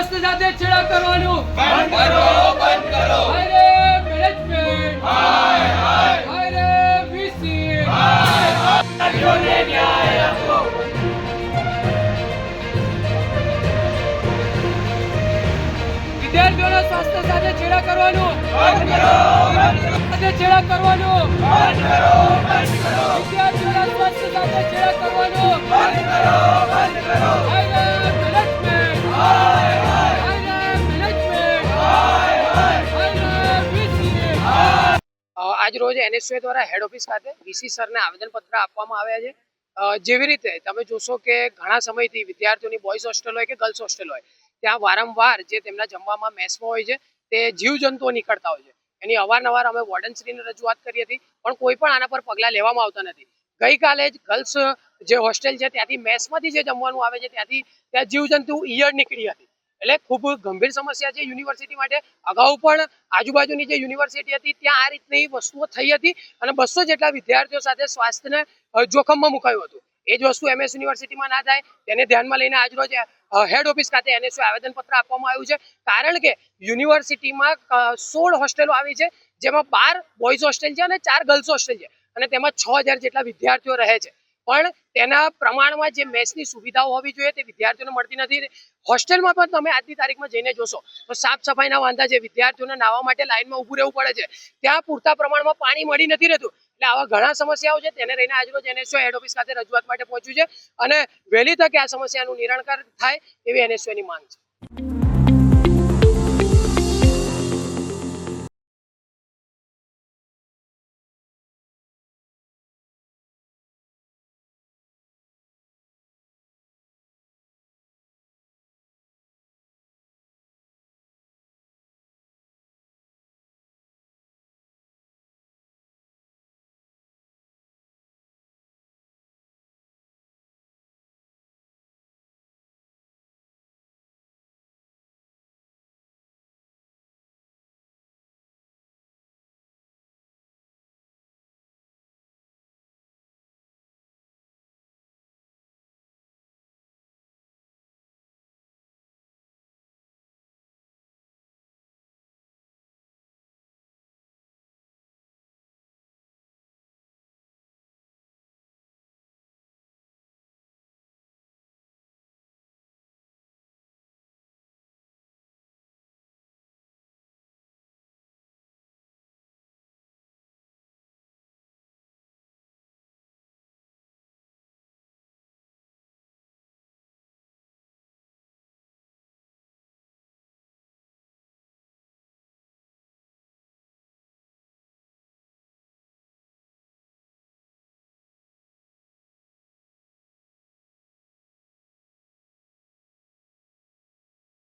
સ્વાસ્થ્ય સાથે છેડા કરવાનું. બંધ કરો બંધ કરો. હાય રે મેનેજમેન્ટ. હાય હાય. રે વીસી વિદ્યાર્થીઓને ન્યાય આપો. વિદ્યાર્થીઓના સ્વાસ્થ્ય સાથે છેડા કરવાનું. બંધ કરો બંધ કરો. સાથે છેડા કરવાનું. આજ રોજ એનએસયુએ દ્વારા હેડ ઓફિસ ખાતે વીસી સરને આવેદનપત્ર આપવામાં આવ્યા છે. જેવી રીતે તમે જોશો કે ઘણા સમયથી વિદ્યાર્થીઓની બોયઝ હોસ્ટેલ હોય કે ગર્લ્સ હોસ્ટેલ હોય, ત્યાં વારંવાર જે તેમના જમવામાં મેસમાં હોય છે, તે જીવજંતુઓ નીકળતા હોય છે. એની અવારનવાર અમે વોર્ડનશ્રીને રજૂઆત કરી હતી, પણ કોઈ પણ આના પર પગલાં લેવામાં આવતા નથી. ગઈકાલે જ ગર્લ્સ જે હોસ્ટેલ છે, ત્યાંથી મેસમાંથી જે જમવાનું આવે છે, ત્યાંથી ત્યાં જીવજંતુ ઈયળ નીકળી હતી. એટલે ખૂબ ગંભીર સમસ્યા છે યુનિવર્સિટી માટે. અગાઉ પણ આજુબાજુની જે યુનિવર્સિટી હતી, ત્યાં આ રીતની વસ્તુઓ થઈ હતી અને બસો જેટલા વિદ્યાર્થીઓ સાથે સ્વાસ્થ્યને જોખમમાં મુકાયું હતું. એ જ વસ્તુ એમએસ યુનિવર્સિટીમાં ના થાય, તેને ધ્યાનમાં લઈને આજરોજ હેડ ઓફિસ ખાતે એનએસયુ આવેદનપત્ર આપવામાં આવ્યું છે. કારણ કે યુનિવર્સિટીમાં સોળ હોસ્ટેલો આવી છે, જેમાં બાર બોયઝ હોસ્ટેલ છે અને ચાર ગર્લ્સ હોસ્ટેલ છે અને તેમાં છ જેટલા વિદ્યાર્થીઓ રહે છે. પણ તેના પ્રમાણમાં જે મેસની સુવિધાઓ હોવી જોઈએ તે વિદ્યાર્થીઓને મળતી નથી. હોસ્ટેલમાં પણ તમે આજની તારીખમાં જઈને જોશો, તો સાફ સફાઈના વાંધા છે. વિદ્યાર્થીઓને નાહવા માટે લાઇનમાં ઊભું રહેવું પડે છે. ત્યાં પૂરતા પ્રમાણમાં પાણી મળી નથી રહેતું. એટલે આવા ઘણા સમસ્યાઓ છે, તેને લઈને આજરોજ એનએસઓ હેડ ઓફિસ ખાતે રજૂઆત માટે પહોંચ્યું છે. અને વહેલી તકે આ સમસ્યાનું નિરાકરણ થાય એવી એનએસઓની માંગ છે.